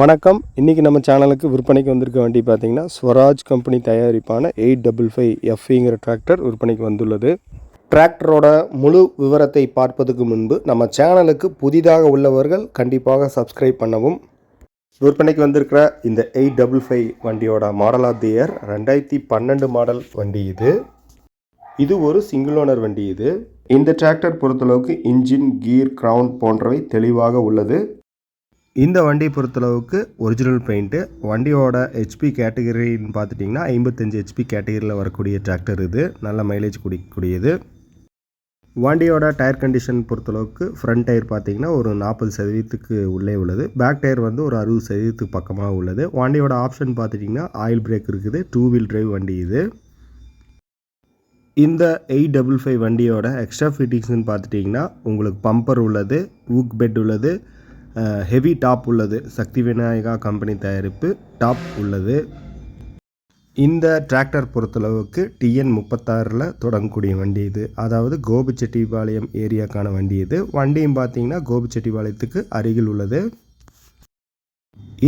வணக்கம். இன்றைக்கி நம்ம சேனலுக்கு விற்பனைக்கு வந்திருக்க வண்டி பார்த்திங்கன்னா ஸ்வராஜ் கம்பெனி தயாரிப்பான எயிட் டபுள் ஃபைவ் எஃப்இங்கிற டிராக்டர் விற்பனைக்கு வந்துள்ளது. டிராக்டரோட முழு விவரத்தை பார்ப்பதுக்கு முன்பு நம்ம சேனலுக்கு புதிதாக உள்ளவர்கள் கண்டிப்பாக சப்ஸ்கிரைப் பண்ணவும். விற்பனைக்கு வந்திருக்கிற இந்த எயிட் டபுள் ஃபைவ் வண்டியோட மாடல் ஆஃப் தி இயர் ரெண்டாயிரத்தி பன்னெண்டு மாடல் வண்டி இது. இது ஒரு சிங்கிள் ஓனர் வண்டி இது. இந்த டிராக்டர் பொறுத்தளவுக்கு இன்ஜின் கீர் கிரவுண்ட் போன்றவை தெளிவாக உள்ளது. இந்த வண்டியை பொறுத்தளவுக்கு ஒரிஜினல் பெயிண்ட்டு வண்டியோட ஹெச்பி கேட்டகரின்னு பார்த்துட்டிங்கன்னா ஐம்பத்தஞ்சு ஹெச்பி கேட்டகரியில் வரக்கூடிய டிராக்டர் இது. நல்ல மைலேஜ் குடிக்கக்கூடியது. வண்டியோட டயர் கண்டிஷன் பொறுத்தளவுக்கு ஃப்ரண்ட் டயர் பார்த்தீங்கன்னா ஒரு நாற்பது சதவீதத்துக்கு உள்ளே உள்ளது. பேக் டயர் வந்து ஒரு அறுபது சதவீதத்துக்கு பக்கமாக உள்ளது. வண்டியோட ஆப்ஷன் பார்த்துட்டிங்கன்னா ஆயில் பிரேக் இருக்குது. டூ வீல் டிரைவ் வண்டி இது. இந்த எயிட் டபுள் ஃபைவ் வண்டியோட எக்ஸ்ட்ரா ஃபிட்டிங்ஸ்னு பார்த்துட்டிங்கன்னா உங்களுக்கு பம்பர் உள்ளது ஊக் பெட் உள்ளது ஹெவி டாப் உள்ளது. சக்தி விநாயகா கம்பெனி தயாரிப்பு டாப் உள்ளது. இந்த டிராக்டர் பொறுத்தளவுக்கு டிஎன் முப்பத்தாறில் தொடங்கக்கூடிய வண்டி இது. அதாவது கோபிச்செட்டிபாளையம் ஏரியாக்கான வண்டி இது. வண்டியும் பார்த்தீங்கன்னா கோபிச்செட்டிபாளையத்துக்கு அருகில் உள்ளது.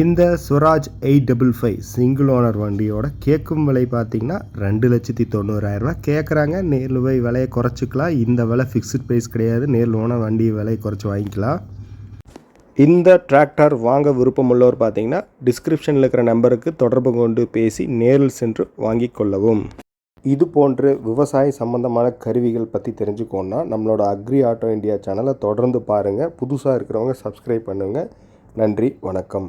இந்த Swaraj eight double five single owner வண்டியோட கேட்கும் விலை பார்த்தீங்கன்னா ரெண்டு லட்சத்தி தொண்ணூறாயிரரூவா கேட்குறாங்க நேரில் போய் விலையை குறைச்சிக்கலாம். இந்த விலை ஃபிக்ஸ்ட் ப்ரைஸ் கிடையாது. நேரில் ஓனர் வண்டி விலையை குறைச்சி வாங்கிக்கலாம். இந்த டிராக்டர் வாங்க விருப்பமுள்ளவர் பார்த்தீங்கன்னா டிஸ்கிரிப்ஷனில் இருக்கிற நம்பருக்கு தொடர்பு கொண்டு பேசி நேரில் சென்று வாங்கி கொள்ளவும். இது போன்று விவசாய சம்பந்தமான கருவிகள் பற்றி தெரிஞ்சுக்கோன்னா நம்மளோட அக்ரி ஆட்டோ இந்தியா சேனலை தொடர்ந்து பாருங்கள் புதுசாக இருக்கிறவங்க சப்ஸ்கிரைப் பண்ணுங்கள் நன்றி வணக்கம்.